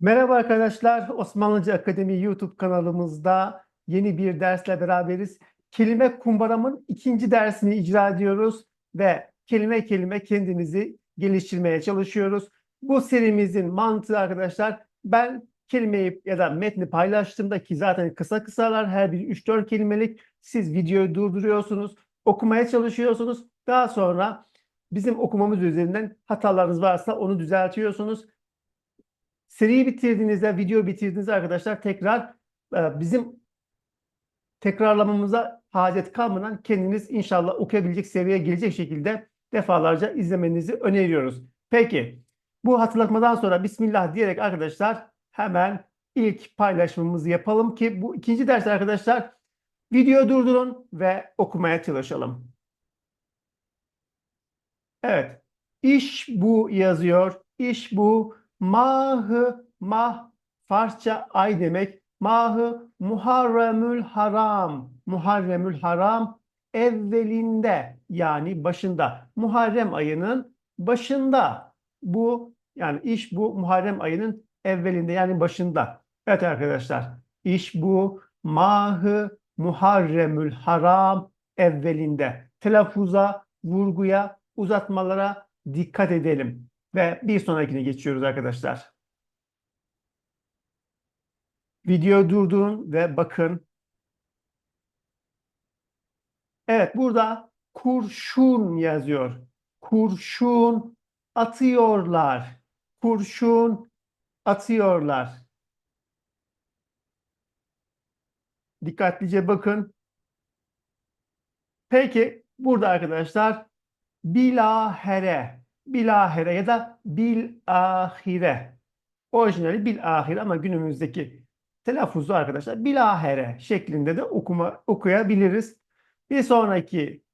Merhaba arkadaşlar, Osmanlıca Akademi YouTube kanalımızda yeni bir dersle beraberiz. Kelime kumbaramın ikinci dersini icra ediyoruz ve kelime kelime kendimizi geliştirmeye çalışıyoruz. Bu serimizin mantığı arkadaşlar, ben kelimeyi ya da metni paylaştığımda ki zaten kısa kısalar her biri 3-4 kelimelik siz videoyu durduruyorsunuz, okumaya çalışıyorsunuz. Daha sonra bizim okumamız üzerinden hatalarınız varsa onu düzeltiyorsunuz. Seriyi bitirdiğinizde, video bitirdiğinizde arkadaşlar tekrar e, bizim tekrarlamamıza hacet kalmadan kendiniz inşallah okuyabilecek seviyeye gelecek şekilde defalarca izlemenizi öneriyoruz. Peki bu hatırlatmadan sonra Bismillah diyerek arkadaşlar hemen ilk paylaşımımızı yapalım ki bu ikinci ders arkadaşlar video durdurun ve okumaya çalışalım. Evet. İş bu yazıyor. İş bu. Mahı mah Farsça ay demek. Mahı Muharremül Haram. Muharremül Haram evvelinde yani başında. Muharrem ayının başında. Bu yani iş bu Muharrem ayının evvelinde yani başında. Evet arkadaşlar. iş bu Mahı Muharremül Haram evvelinde. Telaffuza, vurguya, uzatmalara dikkat edelim. Ve bir sonrakine geçiyoruz arkadaşlar. Video durdurun ve bakın. Evet burada kurşun yazıyor. Kurşun atıyorlar. Kurşun atıyorlar. Dikkatlice bakın. Peki burada arkadaşlar bilahere bilahere ya da bilahire. Orijinali bilahire ama günümüzdeki telaffuzu arkadaşlar bilahere şeklinde de okuma okuyabiliriz. Bir sonraki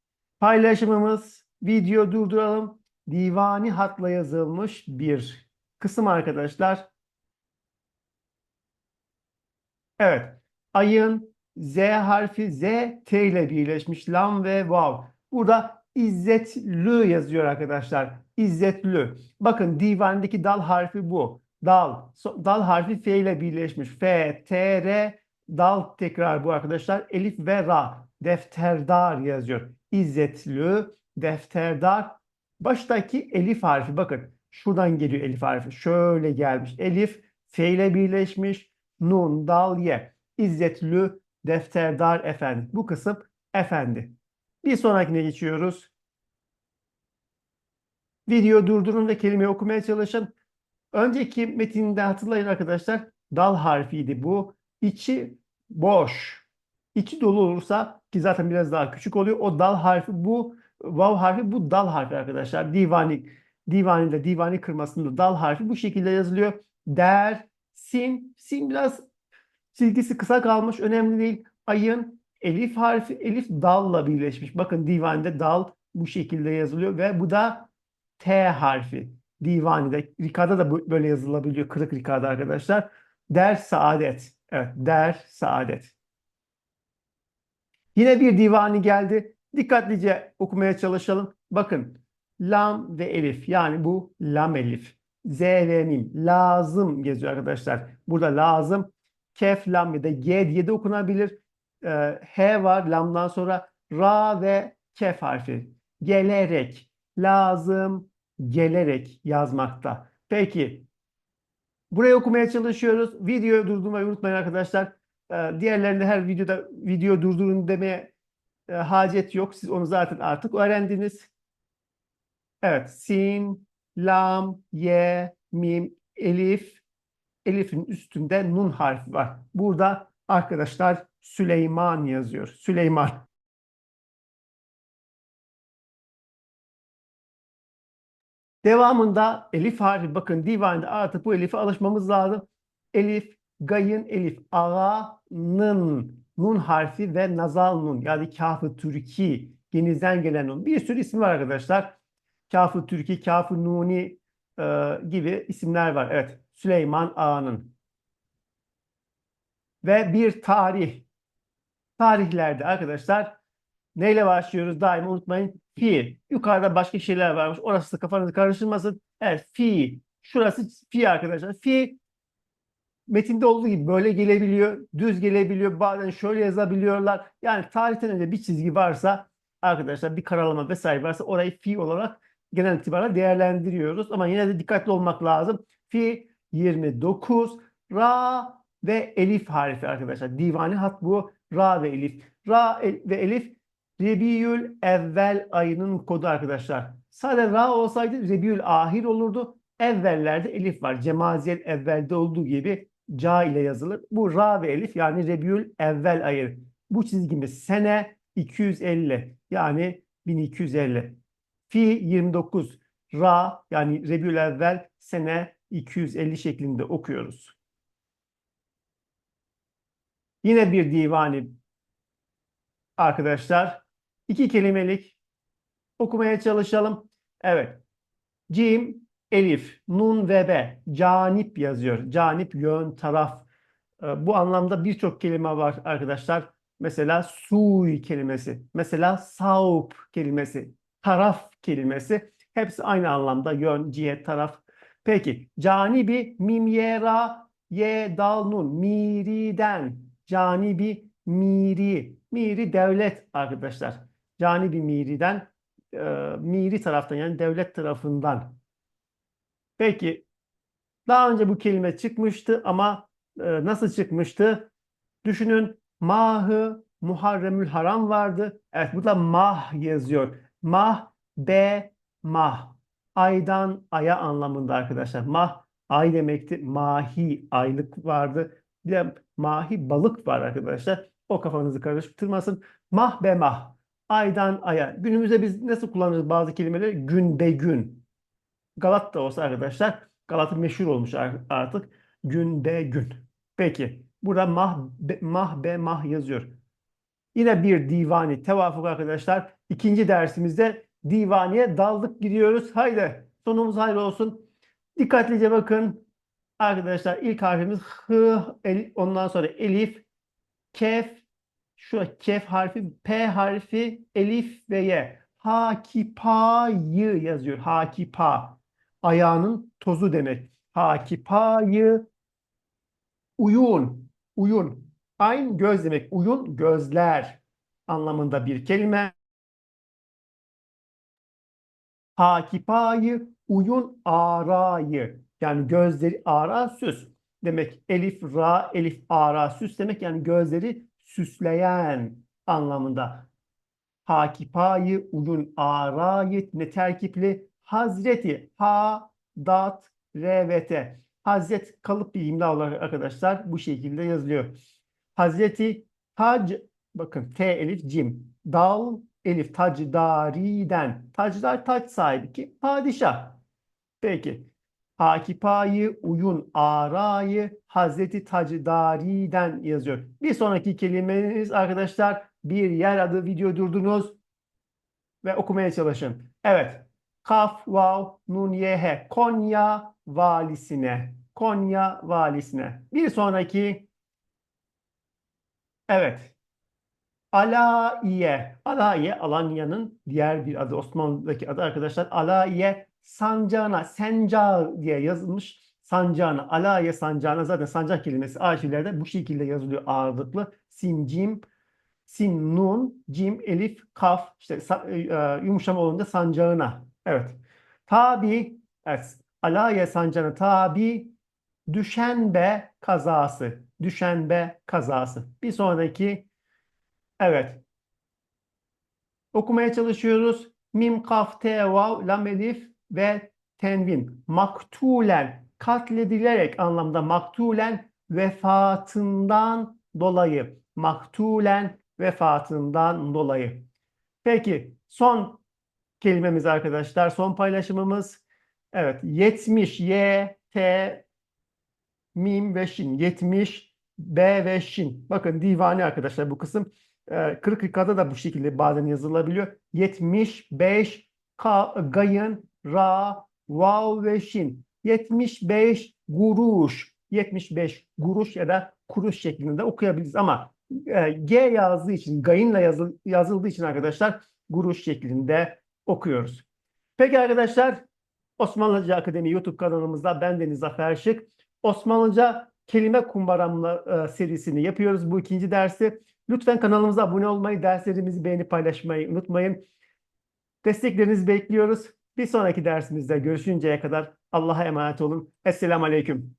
paylaşımımız video durduralım. Divani hatla yazılmış bir kısım arkadaşlar. Evet. Ayın Z harfi Z T ile birleşmiş lam ve vav. Burada İzzetlü yazıyor arkadaşlar. İzzetlü. Bakın divandaki dal harfi bu. Dal. Dal harfi F ile birleşmiş. F, T, R. Dal tekrar bu arkadaşlar. Elif ve Ra. Defterdar yazıyor. İzzetlü, defterdar. Baştaki elif harfi bakın. Şuradan geliyor elif harfi. Şöyle gelmiş. Elif F ile birleşmiş. Nun, dal, ye. İzzetlü, defterdar efendi. Bu kısım efendi. Bir sonrakine geçiyoruz. Video durdurun ve kelimeyi okumaya çalışın. Önceki metinde hatırlayın arkadaşlar. Dal harfiydi bu. İçi boş. İçi dolu olursa ki zaten biraz daha küçük oluyor. O dal harfi bu. Vav harfi bu dal harfi arkadaşlar. Divani divaninde divani kırmasında dal harfi bu şekilde yazılıyor. Der, sin, sin biraz çizgisi kısa kalmış. Önemli değil. Ayın elif harfi elif dalla birleşmiş. Bakın divanede dal bu şekilde yazılıyor ve bu da T harfi. Divanide. Rikada da böyle yazılabiliyor. Kırık rikada arkadaşlar. Der saadet. Evet. Der saadet. Yine bir divani geldi. Dikkatlice okumaya çalışalım. Bakın. Lam ve elif. Yani bu lam elif. Z ve mim. Lazım geziyor arkadaşlar. Burada lazım. Kef, lam ya da G diye de okunabilir. Ee, H var. Lamdan sonra ra ve kef harfi. Gelerek. Lazım gelerek yazmakta. Peki. Burayı okumaya çalışıyoruz. Videoyu durdurmayı unutmayın arkadaşlar. Ee, diğerlerinde her videoda video durdurun demeye e, hacet yok. Siz onu zaten artık öğrendiniz. Evet. Sin, lam, ye, mim, elif. Elif'in üstünde nun harfi var. Burada arkadaşlar Süleyman yazıyor. Süleyman. Devamında elif harfi bakın divanda artık bu elife alışmamız lazım. Elif, gayın elif, ağa'nın nun harfi ve nazal nun yani kafı türki genizden gelen nun. Bir sürü ismi var arkadaşlar. Kafı türki, kafı nuni e, gibi isimler var. Evet Süleyman Ağa'nın. Ve bir tarih. Tarihlerde arkadaşlar neyle başlıyoruz daima unutmayın. Fi. Yukarıda başka şeyler varmış. Orası da kafanızı karıştırmasın. Evet fi. Şurası fi arkadaşlar. Fi metinde olduğu gibi böyle gelebiliyor, düz gelebiliyor, bazen şöyle yazabiliyorlar. Yani tarihten önce bir çizgi varsa arkadaşlar bir karalama vesaire varsa orayı fi olarak genel itibariyle değerlendiriyoruz. Ama yine de dikkatli olmak lazım. Fi 29, ra ve elif harfi arkadaşlar. Divani hat bu. Ra ve elif. Ra el- ve elif Rebiyül evvel ayının kodu arkadaşlar. Sadece ra olsaydı Rebiyül ahir olurdu. Evvellerde elif var. Cemaziyel evvelde olduğu gibi ca ile yazılır. Bu ra ve elif yani Rebiyül evvel ayı. Bu çizgimiz sene 250 yani 1250. Fi 29 ra yani Rebiyül evvel sene 250 şeklinde okuyoruz. Yine bir divani arkadaşlar. iki kelimelik okumaya çalışalım. Evet. Cim, elif, nun ve be. Canip yazıyor. Canip, yön, taraf. Ee, Bu anlamda birçok kelime var arkadaşlar. Mesela suy kelimesi. Mesela saup kelimesi. Taraf kelimesi. Hepsi aynı anlamda. Yön, cihet, taraf. Peki. Canibi, mim, ye, ra, ye, dal, nun. Miriden. Canibi, miri. Miri devlet arkadaşlar. Canibi miriden e, miri taraftan yani devlet tarafından. Peki daha önce bu kelime çıkmıştı ama e, nasıl çıkmıştı? Düşünün mahı Muharremül Haram vardı. Evet burada mah yazıyor. Mah be mah. Aydan aya anlamında arkadaşlar. Mah ay demekti. Mahi aylık vardı. Bir de mahi balık var arkadaşlar. O kafanızı karıştırmasın. Mah be mah. Aydan aya. Günümüzde biz nasıl kullanırız bazı kelimeleri? Gün be gün. Galat da olsa arkadaşlar. Galat'ı meşhur olmuş ar- artık. Gün be gün. Peki. Burada mah be, mah be mah yazıyor. Yine bir divani tevafuk arkadaşlar. İkinci dersimizde divaniye daldık gidiyoruz. Haydi sonumuz hayır olsun. Dikkatlice bakın. Arkadaşlar ilk harfimiz el, ondan sonra elif, kef, şu kef harfi, p harfi, elif ve y. Hakipayı yazıyor. Hakipa. Ayağının tozu demek. Hakipayı uyun. Uyun. Ayn göz demek. Uyun gözler anlamında bir kelime. Hakipayı uyun arayı. Yani gözleri ara süs. Demek elif ra elif ara süs demek yani gözleri süsleyen anlamında. Hakipayı uyun arayet ne terkipli Hazreti ha dat re. Hazret kalıp bir imla olarak arkadaşlar bu şekilde yazılıyor. Hazreti tac bakın T elif cim dal elif tacdariden tacdar taç sahibi ki padişah. Peki. Hakipayı uyun arayı Hazreti Tacdari'den yazıyor. Bir sonraki kelimeniz arkadaşlar bir yer adı video durdunuz ve okumaya çalışın. Evet. Kaf, vav, nun, ye, Konya valisine. Konya valisine. Bir sonraki evet. Alaiye. Alaiye Alanya'nın diğer bir adı Osmanlı'daki adı arkadaşlar. Alaiye sancağına, sencağı diye yazılmış. Sancağına, Alaiye sancağına zaten sancak kelimesi arşivlerde bu şekilde yazılıyor ağırlıklı. Sin, cim, sin, nun, cim, elif, kaf. işte sa- e, yumuşama olunca sancağına. Evet. Tabi, evet. Alaiye sancağına tabi düşenbe kazası. Düşenbe kazası. Bir sonraki Evet. Okumaya çalışıyoruz. Mim, kaf, te, vav, lam, elif ve tenvin. Maktulen, katledilerek anlamda maktulen vefatından dolayı. Maktulen vefatından dolayı. Peki son kelimemiz arkadaşlar. Son paylaşımımız. Evet. 70 Y, T, mim ve şin. 70 B ve şin. Bakın divani arkadaşlar bu kısım. Ee, Kırık Rika'da da bu şekilde bazen yazılabiliyor. 75 ka, gayın, ra, vav ve şin. 75 guruş. 75 guruş ya da kuruş şeklinde okuyabiliriz ama e, G yazdığı için, gayınla yazıl, yazıldığı için arkadaşlar guruş şeklinde okuyoruz. Peki arkadaşlar Osmanlıca Akademi YouTube kanalımızda ben Deniz Zafer Şık. Osmanlıca kelime kumbaramla e, serisini yapıyoruz bu ikinci dersi. Lütfen kanalımıza abone olmayı, derslerimizi beğenip paylaşmayı unutmayın. Desteklerinizi bekliyoruz. Bir sonraki dersimizde görüşünceye kadar Allah'a emanet olun. Esselamu Aleyküm.